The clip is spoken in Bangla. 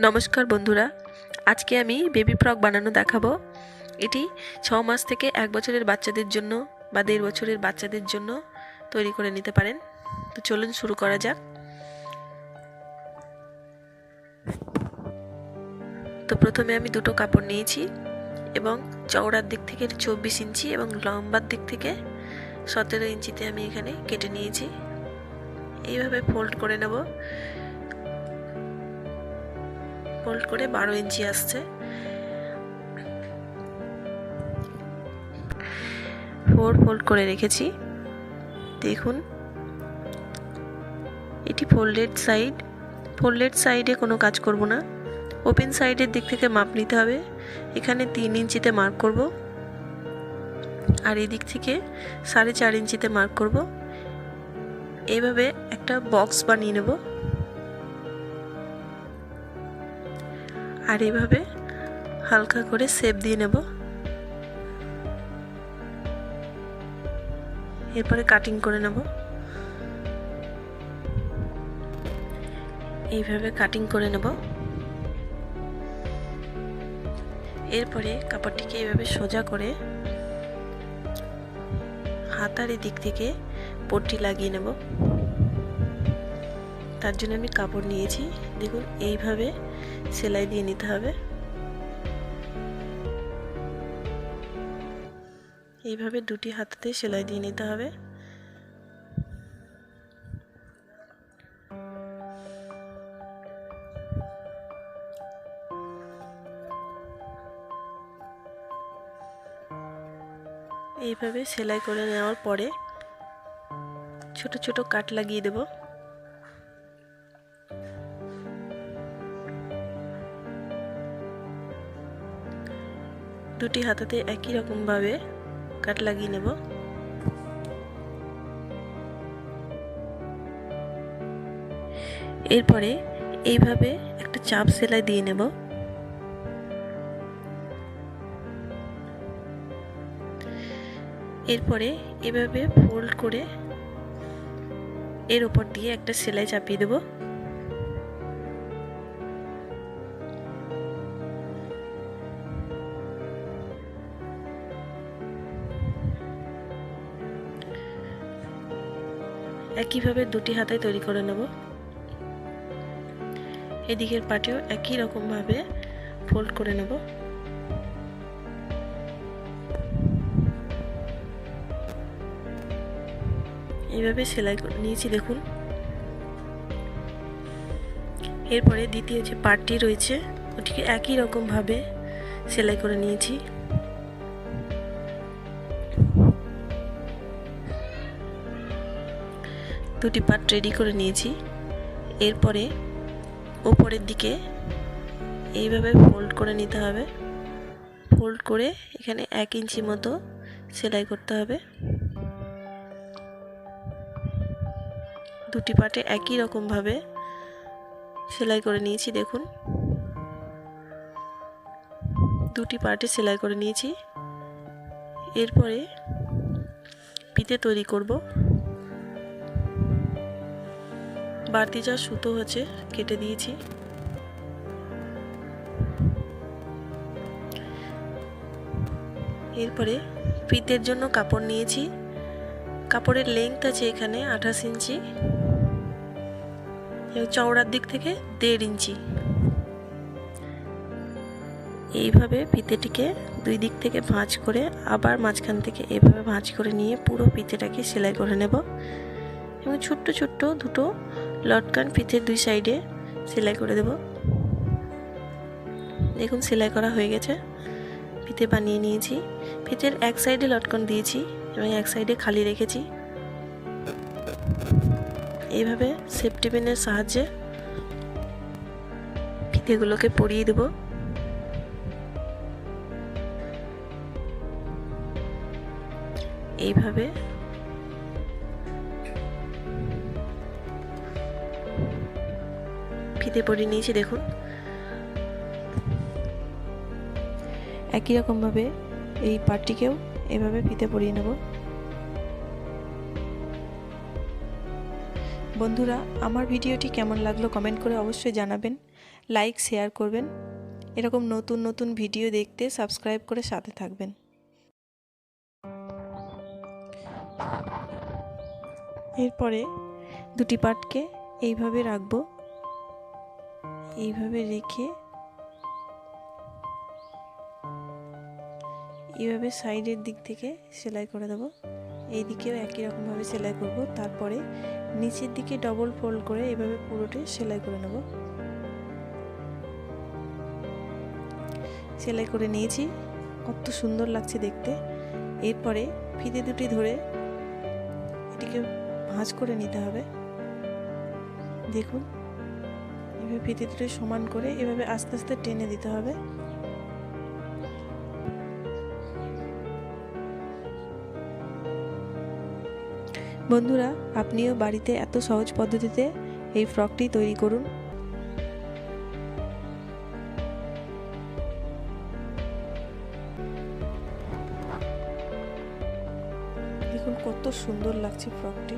নমস্কার বন্ধুরা, আজকে আমি বেবি ফ্রক বানানো দেখাবো। এটি ছ মাস থেকে এক বছরের বাচ্চাদের জন্য বা দেড় বছরের বাচ্চাদের জন্য তৈরি করে নিতে পারেন। তো চলুন শুরু করা যাক। তো প্রথমে আমি দুটো কাপড় নিয়েছি এবং চওড়ার দিক থেকে চব্বিশ ইঞ্চি এবং লম্বার দিক থেকে সতেরো ইঞ্চিতে আমি এখানে কেটে নিয়েছি। এইভাবে ফোল্ড করে নেব। ফোল্ড করে বারো ইঞ্চি আসছে। ফোর ফোল্ড করে রেখেছি। দেখুন, এটি ফোল্ডেড সাইড ফোল্ডেড সাইডে কোনো কাজ করব না। ওপেন সাইডের দিক থেকে মাপ নিতে হবে। এখানে তিন ইঞ্চিতে মার্ক করব। আর এদিক থেকে সাড়ে চার ইঞ্চিতে মার্ক করব। এইভাবে একটা বক্স বানিয়ে নেব। আর এইভাবে হালকা করে সেপ দিয়ে নেব। এরপরে কাটিং করে নেব। এইভাবে কাটিং করে নেব। এরপরে কাপড়টিকে এইভাবে সোজা করে হাতার দিক থেকে পট্টি লাগিয়ে নেব। তার জন্য আমি কাপড় নিয়েছি। দেখুন, এইভাবে সেলাই দিয়ে নিতে হবে। এইভাবে দুটি হাতাতে সেলাই দিয়ে নিতে হবে। এইভাবে সেলাই করে নেওয়ার পরে ছোট ছোট কাট লাগিয়ে দেব। দুটি হাতাতে একই রকমভাবে কাট লাগিয়ে নেব। এরপরে এইভাবে একটা চাপ সেলাই দিয়ে নেব। এরপরে এভাবে ফোল্ড করে এর ওপর দিয়ে একটা সেলাই চাপিয়ে দেব। একইভাবে দুটি হাতায় তৈরি করে নেব। এদিকের পাটেও একই রকমভাবে ফোল্ড করে নেব। এইভাবে সেলাই নিয়েছি, দেখুন। এরপরে দ্বিতীয় যে পার্টটি রয়েছে, ওটিকে একই রকমভাবে সেলাই করে নিয়েছি। দুটি পার্ট রেডি করে নিয়েছি। এরপরে ওপরের দিকে এইভাবে ফোল্ড করে নিতে হবে। ফোল্ড করে এখানে এক ইঞ্চি মতো সেলাই করতে হবে। দুটি পাটে একই রকমভাবে সেলাই করে নিয়েছি, দেখুন। দুটি পার্টে সেলাই করে নিয়েছি। এরপরে পিতে তৈরি করব। বাড়তি যা সুতো হচ্ছে কেটে দিয়েছি। এরপরে ফিতের জন্য কাপড় নিয়েছি। কাপড়ের লেংথ আছে এখানে আঠাশ ইঞ্চি। এবং চওড়ার দিক থেকে দেড় ইঞ্চি। এইভাবে ফিতেটিকে দুই দিক থেকে ভাঁজ করে আবার মাঝখান থেকে এভাবে ভাঁজ করে নিয়ে পুরো ফিতেটাকে সেলাই করে নেব। এবং ছোট্ট ছোট্ট দুটো লটকান ফিতের দুই সাইডে সেলাই করে দেব। দেখুন, সেলাই করা হয়ে গেছে। ফিতে বানিয়ে নিয়েছি। ফিতের এক সাইডে লটকন দিয়েছি এবং এক সাইডে খালি রেখেছি। এইভাবে সেফটি পিনের সাহায্যে ফিতেগুলোকে পরিয়ে দেব। এইভাবে ফিতে পরিয়ে নিয়েছি, দেখুন। একই রকমভাবে এই পাটটিকেও এভাবে ফিতে পরিয়ে নেব। বন্ধুরা, আমার ভিডিওটি কেমন লাগল কমেন্ট করে অবশ্যই জানাবেন, লাইক, শেয়ার করবেন। এরকম নতুন নতুন ভিডিও দেখতে সাবস্ক্রাইব করে সাথে থাকবেন। এরপরে দুটি পাটকে এইভাবে রাখব। এইভাবে রেখে, এইভাবে সাইডের দিক থেকে সেলাই করে দেবো। এই দিকেও একই রকমভাবে সেলাই করব। তারপরে নিচের দিকে ডবল ফোল্ড করে এভাবে পুরোটি সেলাই করে নেব। সেলাই করে নিয়েছি। কত সুন্দর লাগছে দেখতে। এরপরে ফিতে দুটি ধরে এটিকে ভাঁজ করে নিতে হবে। দেখুন। এভাবে ফিতে দুটি সমান করে এভাবে আস্তে আস্তে টেনে দিতে হবে। বন্ধুরা, আপনিও বাড়িতে এত সহজ পদ্ধতিতে এই ফ্রকটি তৈরি করুন। দেখুন কত সুন্দর লাগছে ফ্রকটি।